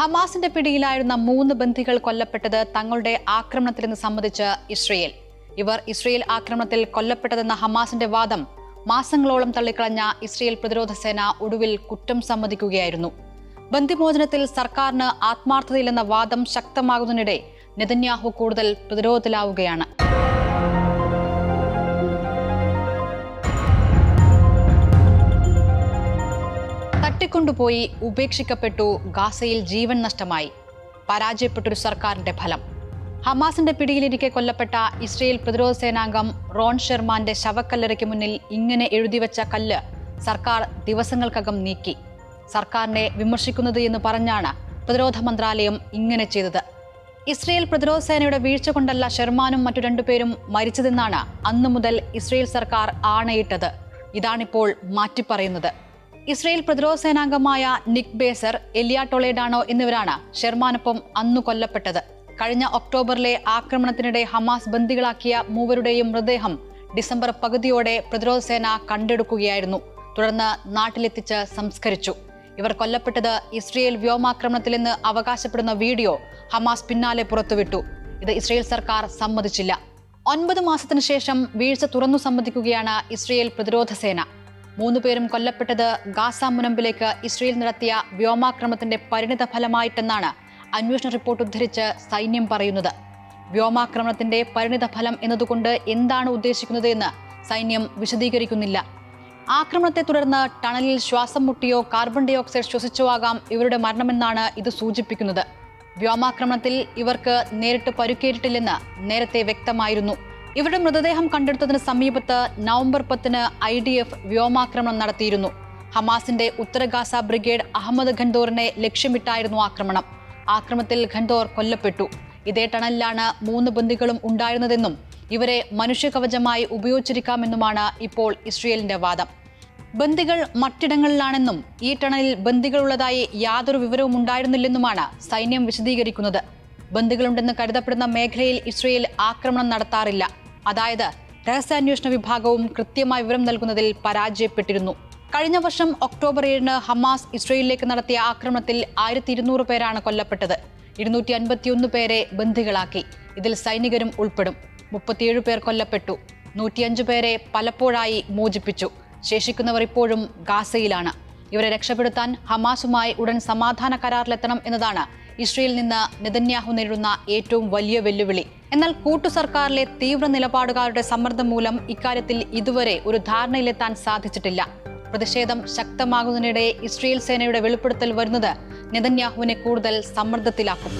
ഹമാസിന്റെ പിടിയിലായിരുന്ന മൂന്ന് ബന്ധികൾ കൊല്ലപ്പെട്ടത് തങ്ങളുടെ ആക്രമണത്തിലെന്ന് സംബന്ധിച്ച് ഇസ്രയേൽ. ഇവർ ഇസ്രയേൽ ആക്രമണത്തിൽ കൊല്ലപ്പെട്ടതെന്ന ഹമാസിന്റെ വാദം മാസങ്ങളോളം തള്ളിക്കളഞ്ഞ ഇസ്രയേൽ പ്രതിരോധ സേന ഒടുവിൽ കുറ്റം സമ്മതിക്കുകയായിരുന്നു. ബന്ധിമോചനത്തിൽ സർക്കാരിന് ആത്മാർത്ഥതയില്ലെന്ന വാദം ശക്തമാകുന്നതിനിടെ നെതന്യാഹു കൂടുതൽ പ്രതിരോധത്തിലാവുകയാണ്. തട്ടിക്കൊണ്ടുപോയി ഉപേക്ഷിക്കപ്പെട്ടു. ഗാസയിൽ ജീവൻ നഷ്ടമായി. പരാജയപ്പെട്ടൊരു സർക്കാരിന്റെ ഫലം. ഹമാസിന്റെ പിടിയിലിരിക്കെ കൊല്ലപ്പെട്ട ഇസ്രയേൽ പ്രതിരോധ സേനാംഗം റോൺ ഷെർമാന്റെ ശവക്കല്ലറയ്ക്ക് മുന്നിൽ ഇങ്ങനെ എഴുതിവെച്ച കല്ല് സർക്കാർ ദിവസങ്ങൾക്കകം നീക്കി. സർക്കാരിനെ വിമർശിക്കുന്നത് എന്ന് പറഞ്ഞാണ് പ്രതിരോധ മന്ത്രാലയം ഇങ്ങനെ ചെയ്തത്. ഇസ്രയേൽ പ്രതിരോധ സേനയുടെ വീഴ്ച കൊണ്ടല്ല ഷെർമാനും മറ്റു രണ്ടുപേരും മരിച്ചതെന്നാണ് അന്നു മുതൽ ഇസ്രയേൽ സർക്കാർ ആണയിട്ടത്. ഇതാണിപ്പോൾ മാറ്റിപ്പറയുന്നത്. ഇസ്രയേൽ പ്രതിരോധ സേനാംഗമായ നിക് ബേസർ എലിയ ടൊളേഡാണോ എന്നിവരാണ് ഷെർമാനൊപ്പം അന്നു കൊല്ലപ്പെട്ടത്. കഴിഞ്ഞ ഒക്ടോബറിലെ ആക്രമണത്തിനിടെ ഹമാസ് ബന്ദികളാക്കിയ മൂവരുടെയും മൃതദേഹം ഡിസംബർ പകുതിയോടെ പ്രതിരോധ സേന കണ്ടെടുക്കുകയായിരുന്നു. തുടർന്ന് നാട്ടിലെത്തിച്ച് സംസ്കരിച്ചു. ഇവർ കൊല്ലപ്പെട്ടത് ഇസ്രയേൽ വ്യോമാക്രമണത്തിലെന്ന് അവകാശപ്പെടുന്ന വീഡിയോ ഹമാസ് പിന്നാലെ പുറത്തുവിട്ടു. ഇത് ഇസ്രയേൽ സർക്കാർ സമ്മതിച്ചില്ല. ഒൻപത് മാസത്തിനു ശേഷം വീഴ്ച തുറന്നു സമ്മതിക്കുകയാണ് ഇസ്രയേൽ പ്രതിരോധ സേന. മൂന്ന് പേരും കൊല്ലപ്പെട്ടത് ഗാസ മുനമ്പിലേക്ക് ഇസ്രയേൽ നടത്തിയ വ്യോമാക്രമണത്തിന്റെ പരിണിത ഫലമായിട്ടെന്നാണ് അന്വേഷണ റിപ്പോർട്ട് ഉദ്ധരിച്ച് സൈന്യം പറയുന്നത്. വ്യോമാക്രമണത്തിന്റെ പരിണിത ഫലം എന്നതുകൊണ്ട് എന്താണ് ഉദ്ദേശിക്കുന്നത് എന്ന് സൈന്യം വിശദീകരിക്കുന്നില്ല. ആക്രമണത്തെ തുടർന്ന് ടണലിൽ ശ്വാസം മുട്ടിയോ കാർബൺ ഡൈ ഓക്സൈഡ് ശ്വസിച്ചോ ആകാം ഇവരുടെ മരണമെന്നാണ് ഇത് സൂചിപ്പിക്കുന്നത്. വ്യോമാക്രമണത്തിൽ ഇവർക്ക് നേരിട്ട് പരുക്കേറ്റിട്ടില്ലെന്ന് നേരത്തെ വ്യക്തമായിരുന്നു. ഇവരുടെ മൃതദേഹം കണ്ടെടുത്തതിന് സമീപത്ത് നവംബർ പത്തിന് ഐ ഡി എഫ് വ്യോമാക്രമണം നടത്തിയിരുന്നു. ഹമാസിന്റെ ഉത്തര ഗാസ ബ്രിഗേഡ് അഹമ്മദ് ഖണ്ടോറിനെ ലക്ഷ്യമിട്ടായിരുന്നു ആക്രമണം. ആക്രമണത്തിൽ ഖണ്ടോർ കൊല്ലപ്പെട്ടു. ഇതേ ടണലിലാണ് മൂന്ന് ബന്ദികളും ഉണ്ടായിരുന്നതെന്നും ഇവരെ മനുഷ്യകവചമായി ഉപയോഗിച്ചിരിക്കാമെന്നുമാണ് ഇപ്പോൾ ഇസ്രയേലിന്റെ വാദം. ബന്ദികൾ മറ്റിടങ്ങളിലാണെന്നും ഈ ടണലിൽ ബന്ദികളുള്ളതായി യാതൊരു വിവരവും ഉണ്ടായിരുന്നില്ലെന്നുമാണ് സൈന്യം വിശദീകരിക്കുന്നത്. ബന്ദികളുണ്ടെന്ന് കരുതപ്പെടുന്ന മേഖലയിൽ ഇസ്രയേൽ ആക്രമണം നടത്താറില്ല. അതായത് രഹസ്യാന്വേഷണ വിഭാഗവും കൃത്യമായ വിവരം നൽകുന്നതിൽ പരാജയപ്പെട്ടിരുന്നു. കഴിഞ്ഞ വർഷം ഒക്ടോബർ ഏഴിന് ഹമാസ് ഇസ്രയേലിലേക്ക് നടത്തിയ ആക്രമണത്തിൽ ആയിരത്തി ഇരുന്നൂറ് പേരാണ് കൊല്ലപ്പെട്ടത്. ഇരുന്നൂറ്റി അൻപത്തിയൊന്ന് പേരെ ബന്ദികളാക്കി. ഇതിൽ സൈനികരും ഉൾപ്പെടും. മുപ്പത്തിയേഴ് പേർ കൊല്ലപ്പെട്ടു. നൂറ്റിയഞ്ച് പേരെ പലപ്പോഴായി മോചിപ്പിച്ചു. ശേഷിക്കുന്നവർ ഇപ്പോഴും ഗാസയിലാണ്. ഇവരെ രക്ഷപ്പെടുത്താൻ ഹമാസുമായി ഉടൻ സമാധാന കരാറിലെത്തണം എന്നതാണ് ഇസ്രയേലിൽ നിന്ന് നെതന്യാഹു നേരിടുന്ന ഏറ്റവും വലിയ വെല്ലുവിളി. എന്നാൽ കൂട്ടു സർക്കാരിലെ തീവ്ര നിലപാടുകാരുടെ സമ്മർദ്ദം മൂലം ഇക്കാര്യത്തിൽ ഇതുവരെ ഒരു ധാരണയിലെത്താൻ സാധിച്ചിട്ടില്ല. പ്രതിഷേധം ശക്തമാകുന്നതിനിടെ ഇസ്രയേൽ സേനയുടെ വെളിപ്പെടുത്തൽ വരുന്നത് നെതന്യാഹുവിനെ കൂടുതൽ സമ്മർദ്ദത്തിലാക്കും.